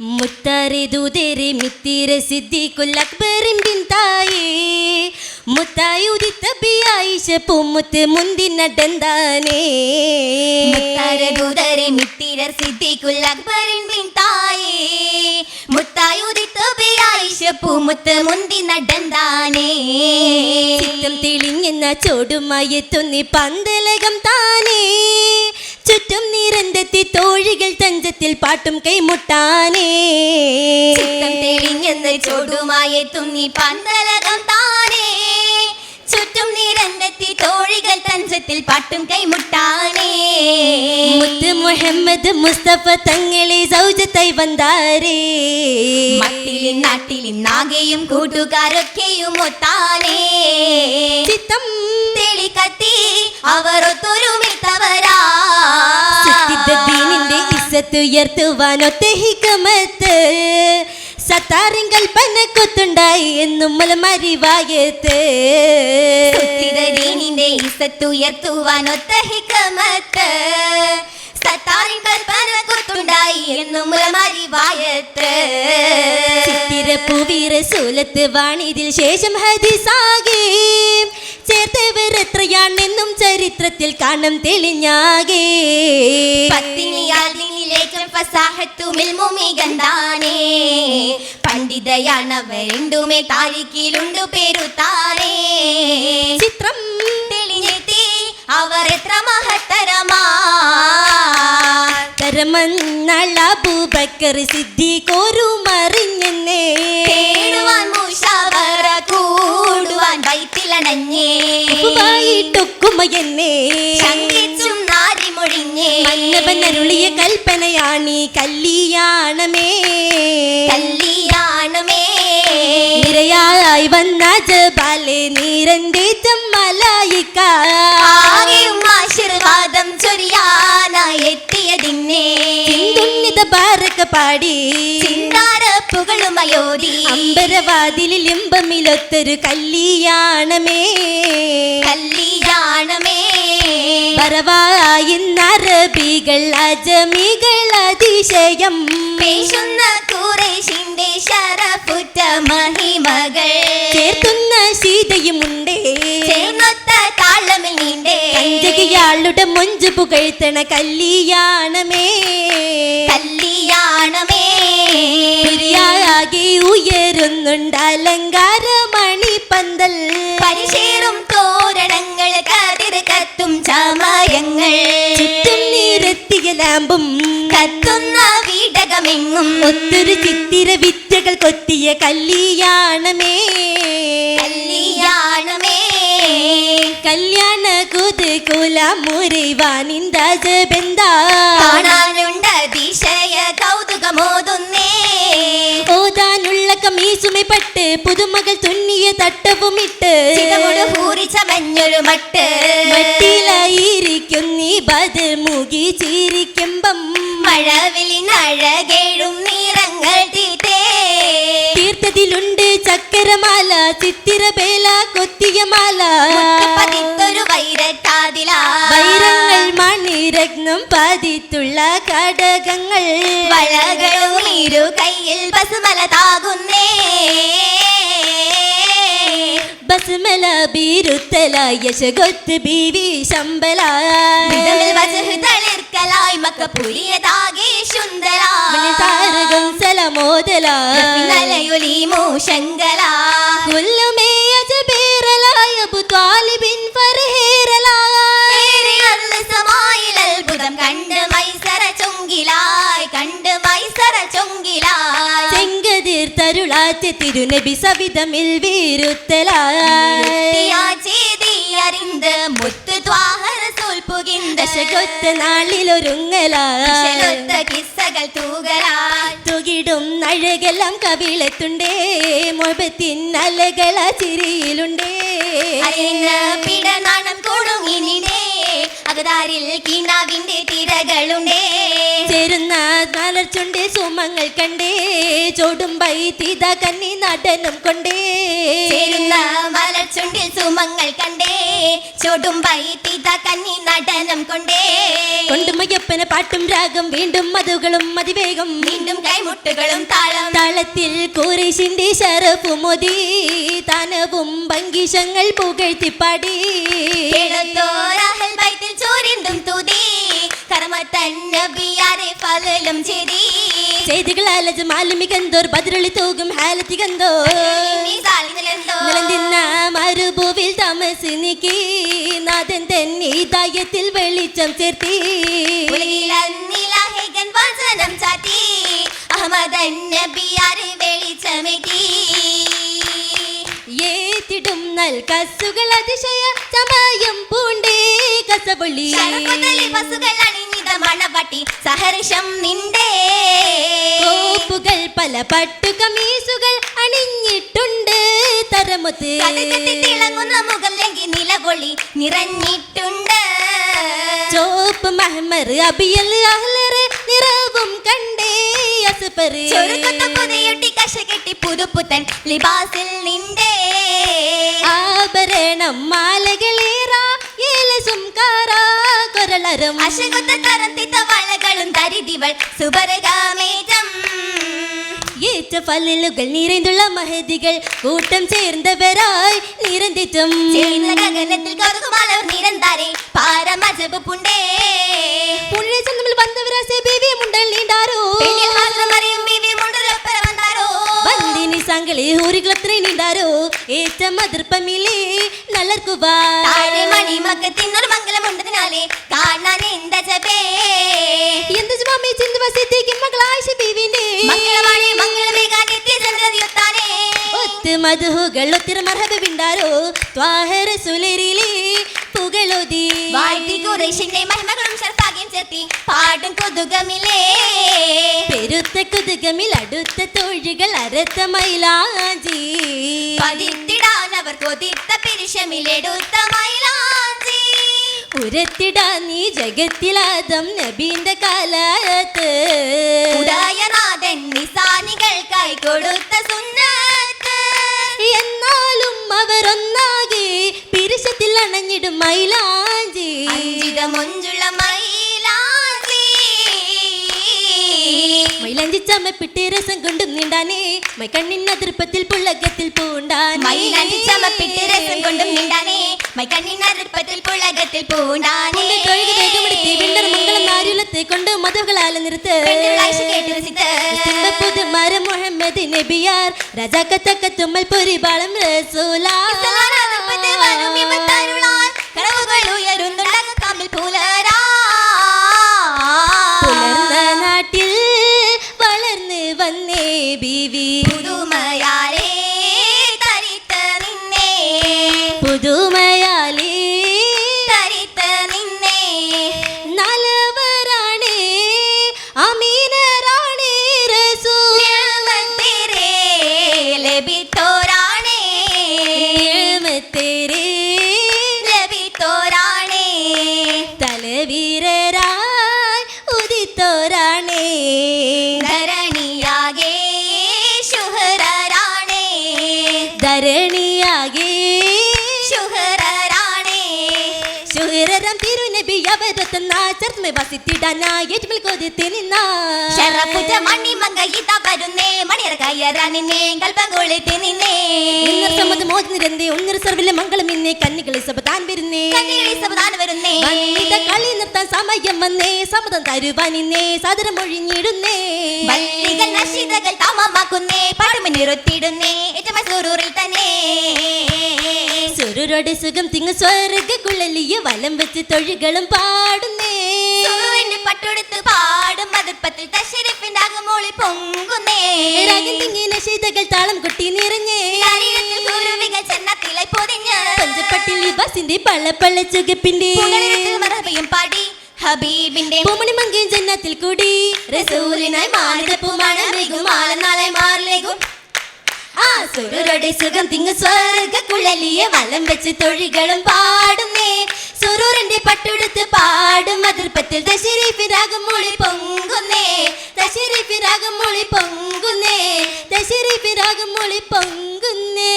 മുത്താരെ ദൂതരെ മിത്തിര സിദ്ദീഖുൽ അക്ബറിൻ ബിന്തായേ മുത്തായി ഉദിത്ത ബിയായിഷ പൂമുത്ത് മുന്തി നടന്താനേ മുത്താരദൂതരെ മിത്തിരർ സിദ്ദീഖുൽ അക്ബറിൻ ബിൻ തായേ. മുത്തായുദിത്തു ബിയായിഷ പൂമുത്ത് മുന്തി നടന്താനേ ചിത്തം തെളിഞ്ഞെന്ന ചോടുമായി തുന്നി പന്തലകം താനേ. ചുറ്റും നിരന്തെത്തി? തോഴികൾ തഞ്ചത്തിൽ പാട്ടും കൈമുട്ടാനേ. തെളിഞ്ഞെന്ന് ചോടുമായി തുന്നി പന്തലകം താനേ. ചുറ്റും നിരന്തെത്തി? തോഴികൾ തഞ്ചത്തിൽ പാട്ടും കൈമുട്ടാനേ. മുത്ത് മുഹമ്മദ് മുസ്തഫ തങ്ങളെ സൗജത്തായി വന്നാരേ മട്ടിലും നാട്ടിലും നാഗയും കൂട്ടുകാരൊക്കെയും ഒത്താനേ. ചിത്തം തെളി കത്തി ഉയർത്തുവാനൊത്ത ഹിക്കമത്ത് സത്താറിൻ കൽപ്പന കൊത്തുണ്ടായി എന്നും മലമരിവായത്ത് ദീനിന്റെ ഇസത്ത് ഉയർത്തുവാനൊത്ത ഹിക്കമത്ത് സത്താറിൻ കൽപ്പന കൊത്തുണ്ടായി എന്നും മലമരിവായത്ത് ചിത്തിരപ്പൂവീര സൂലത്ത് വാണിതിൽ ശേഷം ഹദിസാകെ ചേർത്തവർ എത്രയാണെന്നും ചരിത്രത്തിൽ കാണം തെളിഞ്ഞാകെ. പത്തിനിയാൽ നിന്നിലേക്കും ഫസാഹത്തുമിൽ മുമികന്താനേ പണ്ഡിതയാണവരെണ്ടുമേ താരിക്കിലുണ്ടു പേരുത്താനേ. ചിത്രം തെളിഞ്ഞെത്തി അവർ എത്ര മഹത്തരമാ. തരമന്നളബൂബക്കർ സിദ്ദീഖോരു മറിഞ്ഞെന്നേ തേടുവാൻ മുഷാവറ കൂടുവാൻ വൈത്തിലണഞ്ഞേ. ശങ്കിച്ചും നാരി അരുളിയ മന്നവനരുളിയ കൽപ്പനയാണീ കല്യാണമേ കല്യാണമേ നിരയായി വന്ന ജബാലെ നീരന്റെ ചമ്മലായിക്ക ആകെയും ആശീർവാദം ചൊരിയാനായി എത്തിയതിന്നെ ചിന്തുണ്ണിത ബാരക പാടി ചിന്താര പുകളുമയോതി അമ്പരവാതിലിൽ ഇമ്പമിലൊത്തൊരു കല്യാണമേ കല്യാണമേ വരവായിന്നറബികൾ അജമികൾ അതിശയം. പേശുന്ന കുറേശിന്റെ ശരഫുറ്റ മഹിമകൾ. ചേർത്തുന്ന സീതയുമുണ്ടേ ചേർന്നൊത്ത താളമിൽ നീണ്ടേ കഞ്ചകിയാളുടെ മൊഞ്ച് പുകഴ്ത്തണ കല്യാണമേ. കല്യാണമേ. ഉയരുന്നുണ്ട് അലങ്കാരമണി ചമയങ്ങൾ ചുറ്റും നിരത്തിയ ലാമ്പും. കത്തുന്ന വീടകമെങ്ങും. ഒത്തൊരു ചിത്തിര വിറ്റകൾ കൊത്തിയ കല്യാണമേ. കല്യാണമേ. കല്യാണ കുതുകുല മുറിവാനിന്ദാജബെന്താ കാണാനുണ്ട് അതിശയ കൗതുകമോതുന്നേ. ഓതാനുള്ള കമീസുമൈപ്പെട്ട് പുതുമകൾ തുന്നിയ തട്ടവുമിട്ട്. പൂരിച്ച മഞ്ഞൊരു മട്ട്. മട്ടിലായിരിക്കും നീ ബത് മുകി ചിരിക്കുമ്പം മഴവിലിനഴകേഴും നിറങ്ങൾ തീറ്റേ. തീർത്ഥത്തിലുണ്ട് ചക്കരമാല ചിത്തിരബേല കൊത്തിയ മാല പതിത്തൊരു വൈരട്ടാതില. വൈരങ്ങൾ മണിരത്നം പതിത്തുള്ള ഘടകങ്ങൾ. വളകളും ഇരു കയ്യിൽ ബസുമല താകുന്നേ. ബസ്മല ബീരുത്തലായി യശഗൊത്ത് ബീവി ശമ്പല ഇതമിൽ വജഹ് തളിർക്കലായി മക്ക പുരിയതാകെ സുന്ദരാ താരകം സലമോദല നലയൊലി മൂശങ്കല കുല്ലുമേ തിരുനബി സവിധമിൽ അറിந்து മുത്ത് ത്വാഹർ സൂൽപുകിന്ത. കിസ്സകൾ തൂകലായി. തുകിടും അഴകെല്ലാം കവിളത്തുണ്ടേ. മൊബത്തിൻ അലകള ചിരിയിലുണ്ടേ. പിടനാണം കൊടുങ്ങിനിടേ അകതാരിൽ കിണാവിന്റെ തിരകളുണ്ടേ. ചേരുന്ന നാലർച്ചുണ്ട് സുമങ്ങൾ കണ്ടേ. ചോടുംബൈ തീത കന്നി നടനം കൊണ്ടേ. ചേരുന്ന മലർച്ചുണ്ടിൽ സുമങ്ങൾ കണ്ടേ. ചൊടുമ്പൈ തീത കന്നി നടനം കൊണ്ടേ. കൊണ്ടുമയ്യപ്പന പാട്ടും രാഗം വീണ്ടും മധുകളും അതിവേഗം. വീണ്ടും കൈമുട്ടുകളും താളം. താളത്തിൽ കൂറേശിന്റെ ശരപ്പുമൊതി താനവും ഭംഗിശങ്ങൾ പുകഴ്ത്തിപ്പാടി കേളത്തോരാഹൽ നബിയാരെ ഫലലും ചെരി. ചെയ്തികൾ അലജ് മാലിമികന്തോർ ബദറളി തൂകും ഹാലത്തികന്തോ നീ സാലിനിലെന്തോ നിലന്തിന്ന മരുഭൂവിൽ താമസി നീക്കി നാഥൻ തന്നെ ദായത്തിൽ വെളിച്ചം ചേർത്തി. വചനം ചാത്തി അഹമ്മദൻ നബിയാരെ വെളിച്ചമേറ്റി. ഏത്തിടും നൽ കസുകൾ അതിശയ സമയം പൂണ്ടേ കസപുള്ളി ശരപ്പുതലി ബസുകൾ മണവട്ടി സഹർഷം നിന്റെ. പല പട്ടു കമീസുകൾ അണിഞ്ഞിട്ടുണ്ട് തരമുത്ത്. തിളങ്ങുന്ന മുകളിലെങ്കിൽ ലങ്കി നിലകൊള്ളി നിറഞ്ഞിട്ടുണ്ട്. ചോപ്പ് മഹമർ അബിയൽ അഹ്ലറ് നിറവും കണ്ടേ അസുപറ് ചൊരുക്കത്ത പുതയൊട്ടി കശ കെട്ടി പുതുപുത്തൻ ലിബാസിൽ നിന്റെ. ആഭരണം മാലകളേറ ഏലസും കാറാ കൊരളരും അശകുത്ത തരത്തിത്ത വളകളും തരിതിവൾ സുബരകാമേറ്റം ഏറ്റ ഫലലുകൾ നിറൈന്തുള്ള മഹതികൾ കൂട്ടം ചേർന്നവരായി നിരന്തിറ്റും. ഗഗനത്തിൽ കറുകുമാലവർ നിരന്തരെ പാരമജബ് പുണ്ടേ. പുണ്യ ചന്തമിൽ വന്നവരാ ബേബി മുണ്ടൽ വന്ദിനി സംകളി ഊരുകളത്ര നീണ്ടാരോ ഏറ്റ நலர்க்குவா താഴെ മണി മക്കത്തിന്നൊരു മംഗലമുണ്ടതിനാലേ കാണാൻ എന്താ ജപേ? എന്ത് സ്വാമി ചിന്ത വസിത്തേക്കും മകളാശ ബീവിന്റെ മംഗളമേ മംഗളമേകാ നിത്യചന്ദ്രതിയൊത്താനേ ഒത്ത് മധുഹുകൾ ഒത്തിര മർഹബ വിണ്ടാരോ. ത്വാഹര സുലരിലേ പുകളൊതി. വാഴ്ത്തി കുറേശിന്റെ മഹിമകളും ശർത്താകിയും പാടും കൊതുകമില്ലേ പെരുത്ത കൊതുകമിൽ അടുത്ത തോഴികൾ അരത്ത മൈലാജി പതിത്തിടാൻ അവർ കൊതിത്ത പിരിശമിലെടുത്ത മൈലാഞ്ചി. ഉരത്തിടാൻ നീ ജഗത്തിലാദം നബീന്റെ കാലത്ത്. ഉദയനാഥൻ നിസാനികൾക്കായി കൊടുത്ത സുന്നത്ത്. എന്നാലും അവരൊന്നാകെ പിരിശത്തിൽ അണഞ്ഞിടും മൈലാജി അഞ്ചിത മൊഞ്ചുള്ള മൈലാഞ്ചി മൈലാഞ്ചി ചമപ്പിട്ട് രസം കൊണ്ടും നീണ്ടാനേ മൈ കണ്ണിൻ അതിർപ്പത്തിൽ പുള്ളകത്തിൽ പൂണ്ടാനേ മൈലാഞ്ചി ചമപ്പിട്ട് രസം കൊണ്ടും നീണ്ടാനേ മൈ കണ്ണിനറുപ്പത്തിൽ പുളകത്തിൽ പൂണ്ടാനേ ഉണ്ടെ തൊഴുകി വേഗമെടുത്ത് വിണ്ടർ മംഗളം നാരുലത്തെ കൊണ്ട് മധുകളാല നിർത്ത് പെണ്ണുളാഴ്ച കേട്ട് രസിത്ത് പുതുമര മുഹമ്മദ് നബിയാർ രജാക്കത്തക്ക തുമ്മൽ പൊരിപാളം റസൂലാ പുതുമയാലേ തരിത്ത നിന്നെ. പുതുമയാലേ തരിത്ത നിന്നെ. നലവരാണേ അമീനരാണേ നിയമത്തേരേ ലഭിത്തോരാണേ ശുഹരം തിരുനബി അവരത്ന ചർമ്മ വസിത്തിടാനായി കൊതിത്ത് നിന്ന. ശരപ്പുറ്റ മണി മങ്ക ഇതാ വരുന്നേ മണിയറ കയ്യറ നിന്നെ കൽപ്പം കൊളുത്തി നിന്നേ. സമ്മത മോചനിരന്തേ ഒന്നര സർവിലെ മംഗളം ഇന്നേ കന്നികളി സബദാൻ വരുന്നേ. കണ്ണികളി സബദാൻ വരുന്നേ. വന്നിത കളി നിർത്താൻ സമയം വന്നേ സമ്മതം തരുവാനിന്നേ സാദരം ഒഴിഞ്ഞിടുന്നേ. വല്ലികൾ നശിതകൾ താമമാക്കുന്നേ പടുമിനിറുത്തിടുന്നേ ഏറ്റവും സുരൂറിൽ തന്നെ. സുരരോടെ സുഖം തിങ്ങ സ്വർഗക്കുള്ളിയ വലം വെച്ച് തൊഴികളും പാടുന്നേ. പട്ടുടുത്ത് പാടും മതിപ്പത്തിൽ തശരിപ്പിന്റെ അകമോളി പൊങ്ങുന്നേ. രാഗം തിങ്ങി ശീതകൾ താളം കൊട്ടി നിറഞ്ഞേ. കുരുവികൾ ചെന്നത്തിലെ പൊതിഞ്ഞ്. പഞ്ചപ്പട്ടിൽ ബസിന്റെ പള്ള പള്ള ചുകപ്പിന്റെ മറവിയും പാടി ഹബീബിന്റെ പൂമണി മങ്കയും ജന്നത്തിൽ കൂടി. റസൂലിനായി മാനിതപ്പുമാണ് മികുമാല നാളെ മാറിലേക്കും ആ സുരരുടെ സുഖം തിങ്ങ സ്വർഗക്കുഴലിയ വലം വെച്ച് തൊഴികളും പാടുന്നേ. സുരൂറിന്റെ പട്ടുടുത്ത് പാടും അതിർപ്പത്തിൽ ദശരീഫിരാഗം മൊഴി പൊങ്കുന്നേ. ദശരി രാഗം മൊളി പൊങ്കുന്നേ. ദശരി രാഗം മൊളി പൊങ്കുന്നേ.